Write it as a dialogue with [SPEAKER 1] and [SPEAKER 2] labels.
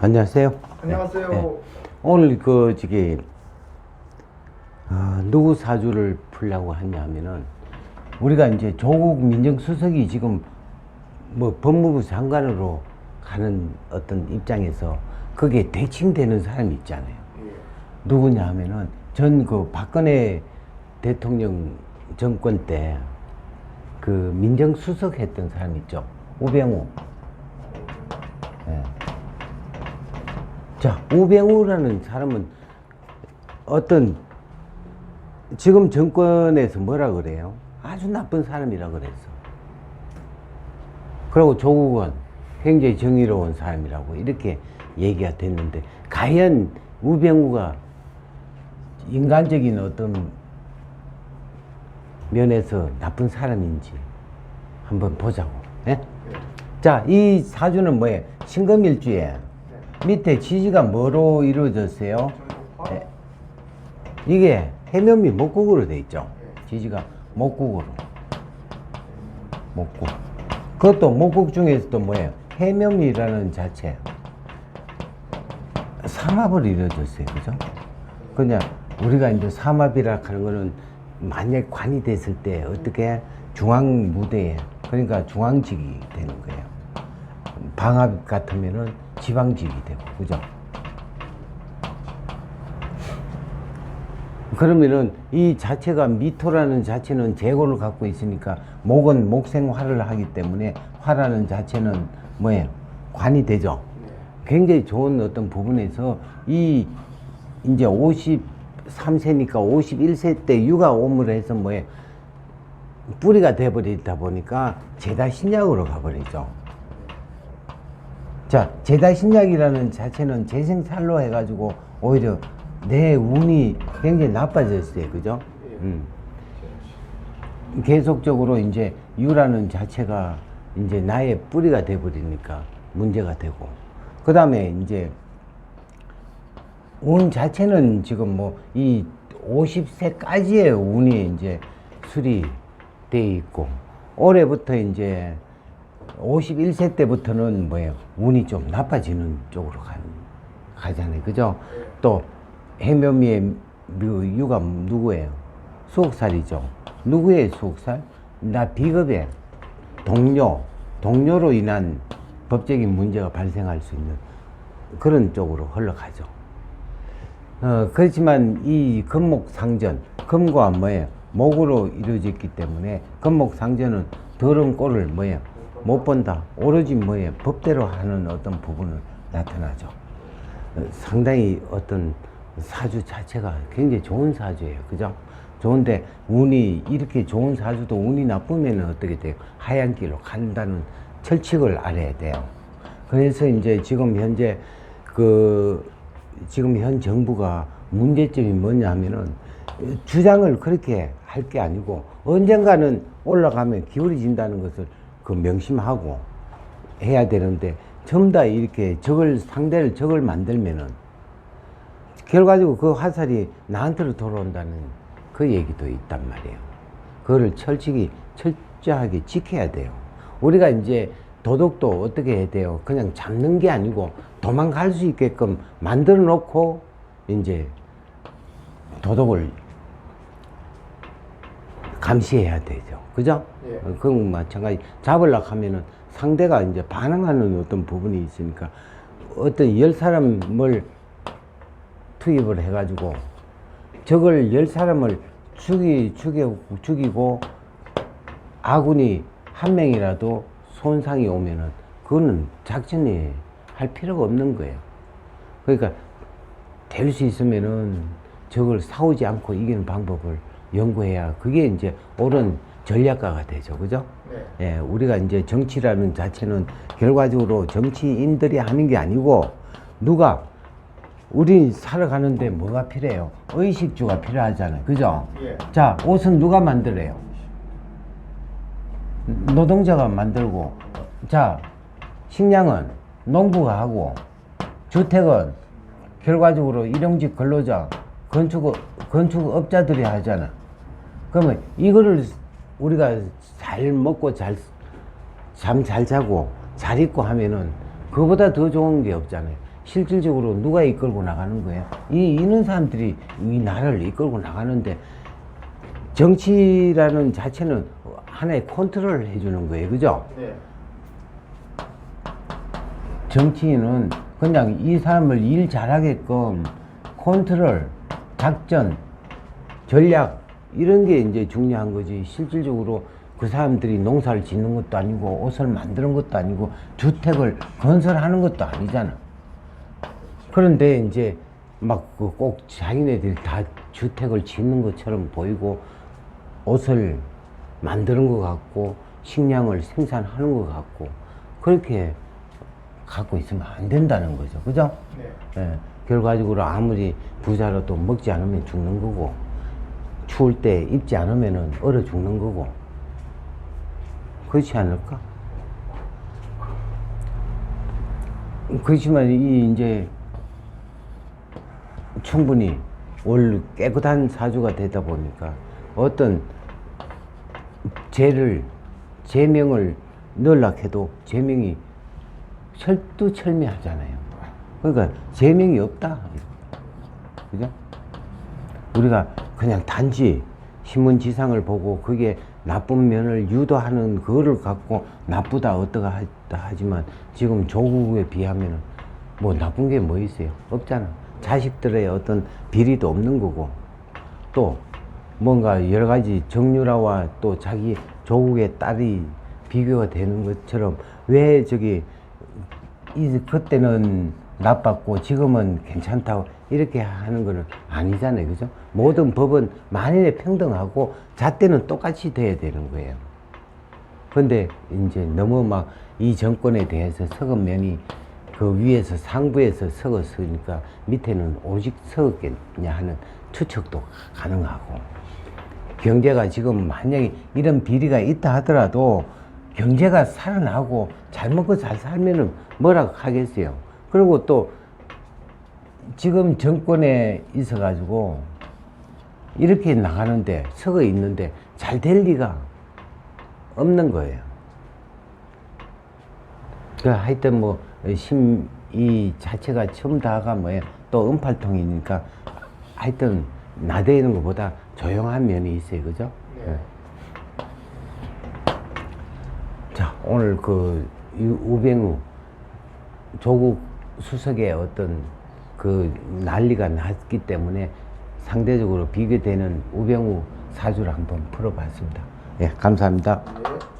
[SPEAKER 1] 안녕하세요.
[SPEAKER 2] 안녕하세요.
[SPEAKER 1] 네. 오늘 그 저기 어, 누구 사주를 풀려고 하냐면은 우리가 이제 조국 민정수석이 지금 뭐 법무부 장관으로 가는 어떤 입장에서 그게 대칭되는 사람이 있잖아요.
[SPEAKER 2] 예.
[SPEAKER 1] 누구냐 하면은 전 그 박근혜 대통령 정권 때 그 민정수석 했던 사람 있죠. 우병우. 예. 자, 우병우라는 사람은 어떤 지금 정권에서 뭐라 그래요? 아주 나쁜 사람이라 그랬어. 그리고 조국은 굉장히 정의로운 사람이라고 이렇게 얘기가 됐는데 과연 우병우가 인간적인 어떤 면에서 나쁜 사람인지 한번 보자고. 예? 자, 이 사주는 뭐예요? 신금일주에 밑에 지지가 뭐로 이루어졌어요? 예. 이게 해면미 목국으로 돼 있죠. 지지가 목국으로. 목국. 그것도 목국 중에서도 뭐예요? 해면미라는 자체. 삼합을 이루어졌어요. 그죠? 그냥 우리가 이제 삼합이라 하는 거는 만약 관이 됐을 때 어떻게 중앙 무대에 그러니까 중앙직이 되는 거예요. 방합 같으면은 지방직이 되고 그죠? 그러면은 이 자체가 미토라는 자체는 재고를 갖고 있으니까 목은 목생화를 하기 때문에 화라는 자체는 뭐예요? 관이 되죠. 굉장히 좋은 어떤 부분에서 이 이제 53세니까 51세 때 육아 오물을 해서 뭐예요? 뿌리가 돼버리다 보니까 제다 신약으로 가버리죠. 자, 제다 신약이라는 자체는 재생살로 해가지고 오히려 내 운이 굉장히 나빠졌어요. 그죠? 음. 계속적으로 이제 유라는 자체가 이제 나의 뿌리가 돼버리니까 문제가 되고. 그 다음에 이제 운 자체는 지금 뭐 이 50세까지의 운이 이제 수리돼 있고 올해부터 이제 51세 때부터는 뭐예요? 운이 좀 나빠지는 쪽으로 가는, 가잖아요. 그죠? 또 해면미의 묘- 유가 누구예요? 수옥살이죠. 누구의 수옥살? 나 비겁의 동료, 동료로 인한 법적인 문제가 발생할 수 있는 그런 쪽으로 흘러가죠. 어, 그렇지만 이 금목상전, 금과 뭐예요? 목으로 이루어졌기 때문에 금목상전은 더러운 꼴을 뭐예요? 못 본다. 오로지 뭐예요? 법대로 하는 어떤 부분을 나타나죠. 어, 상당히 어떤 사주 자체가 굉장히 좋은 사주예요. 그죠? 좋은데 운이 이렇게 좋은 사주도 운이 나쁘면 어떻게 돼요? 하얀 길로 간다는 철칙을 알아야 돼요. 그래서 이제 지금 현재 그 지금 현 정부가 문제점이 뭐냐 하면은 주장을 그렇게 할 게 아니고 언젠가는 올라가면 기울어진다는 것을 그 명심하고 해야 되는데 전부 다 이렇게 적을 상대를 적을 만들면은 결과적으로 그 화살이 나한테로 돌아온다는 그 얘기도 있단 말이에요. 그거를 철칙이 철저하게 지켜야 돼요. 우리가 이제 도덕도 어떻게 해야 돼요? 그냥 잡는 게 아니고 도망갈 수 있게끔 만들어 놓고 이제 도덕을 감시해야 되죠. 그죠?
[SPEAKER 2] 예.
[SPEAKER 1] 어, 그건 마찬가지. 잡으려고 하면은 상대가 이제 반응하는 어떤 부분이 있으니까 어떤 열 사람을 투입을 해가지고 적을 열 사람을 죽이, 죽여, 죽이고 아군이 한 명이라도 손상이 오면은 그거는 작전이 할 필요가 없는 거예요. 그러니까 될 수 있으면은 적을 싸우지 않고 이기는 방법을 연구해야 그게 이제 옳은 전략가가 되죠. 그죠?
[SPEAKER 2] 네.
[SPEAKER 1] 예, 우리가 이제 정치라는 자체는 결과적으로 정치인들이 하는 게 아니고 누가 우리 살아가는데 뭐가 필요해요? 의식주가 필요하잖아요. 그죠?
[SPEAKER 2] 예.
[SPEAKER 1] 자, 옷은 누가 만들어요? 노동자가 만들고, 자, 식량은 농부가 하고, 주택은 결과적으로 일용직 근로자, 건축, 건축업자들이 하잖아. 그러면 이거를 우리가 잘 먹고 잘, 잠 잘 자고 잘 입고 하면은 그보다 더 좋은 게 없잖아요. 실질적으로 누가 이끌고 나가는 거예요? 이 이런 사람들이 이 나라를 이끌고 나가는데 정치라는 자체는 하나의 컨트롤을 해주는 거예요, 그죠?
[SPEAKER 2] 네.
[SPEAKER 1] 정치인은 그냥 이 사람을 일 잘하게끔 컨트롤, 작전, 전략 이런 게 이제 중요한 거지. 실질적으로 그 사람들이 농사를 짓는 것도 아니고 옷을 만드는 것도 아니고 주택을 건설하는 것도 아니잖아. 그런데 이제 막그꼭 자기네들이 다 주택을 짓는 것처럼 보이고 옷을 만드는 것 같고 식량을 생산하는 것 같고 그렇게 갖고 있으면 안 된다는 거죠. 그죠?
[SPEAKER 2] 네.
[SPEAKER 1] 예, 결과적으로 아무리 부자라도 먹지 않으면 죽는 거고 추울 때 입지 않으면 얼어 죽는 거고 그렇지 않을까? 그렇지만 이 이제 충분히 올 깨끗한 사주가 되다 보니까 어떤 죄를 제명을 넣으려 해도 제명이 철두철미하잖아요. 그러니까 제명이 없다. 그죠? 우리가 그냥 단지 신문 지상을 보고 그게 나쁜 면을 유도하는 그거를 갖고 나쁘다 어떠가 하지만 지금 조국에 비하면 뭐 나쁜 게 뭐 있어요? 없잖아. 자식들의 어떤 비리도 없는 거고 또 뭔가 여러 가지 정유라와 또 자기 조국의 딸이 비교가 되는 것처럼 왜 저기 이 그때는 나빴고 지금은 괜찮다고 이렇게 하는 거는 아니잖아요. 그죠? 모든 법은 만인의 평등하고 잣대는 똑같이 돼야 되는 거예요. 근데 이제 너무 막 이 정권에 대해서 썩은 면이 그 위에서 상부에서 썩었으니까 밑에는 오직 썩었겠냐 하는 추측도 가능하고 경제가 지금 만약에 이런 비리가 있다 하더라도 경제가 살아나고 잘 먹고 잘 살면은 뭐라고 하겠어요. 그리고 또 지금 정권에 있어 가지고 이렇게 나가는데 썩어 있는데 잘 될 리가 없는 거예요. 그 하여튼 뭐 심 이 자체가 처음 다가 뭐예요 또 은팔통이니까 하여튼 나대는 것보다 조용한 면이 있어요 그죠?
[SPEAKER 2] 네.
[SPEAKER 1] 자 오늘 그 유- 우병우 조국 수석의 어떤 그 난리가 났기 때문에 상대적으로 비교되는 우병우 사주를 한번 풀어봤습니다. 예, 감사합니다.
[SPEAKER 2] 네.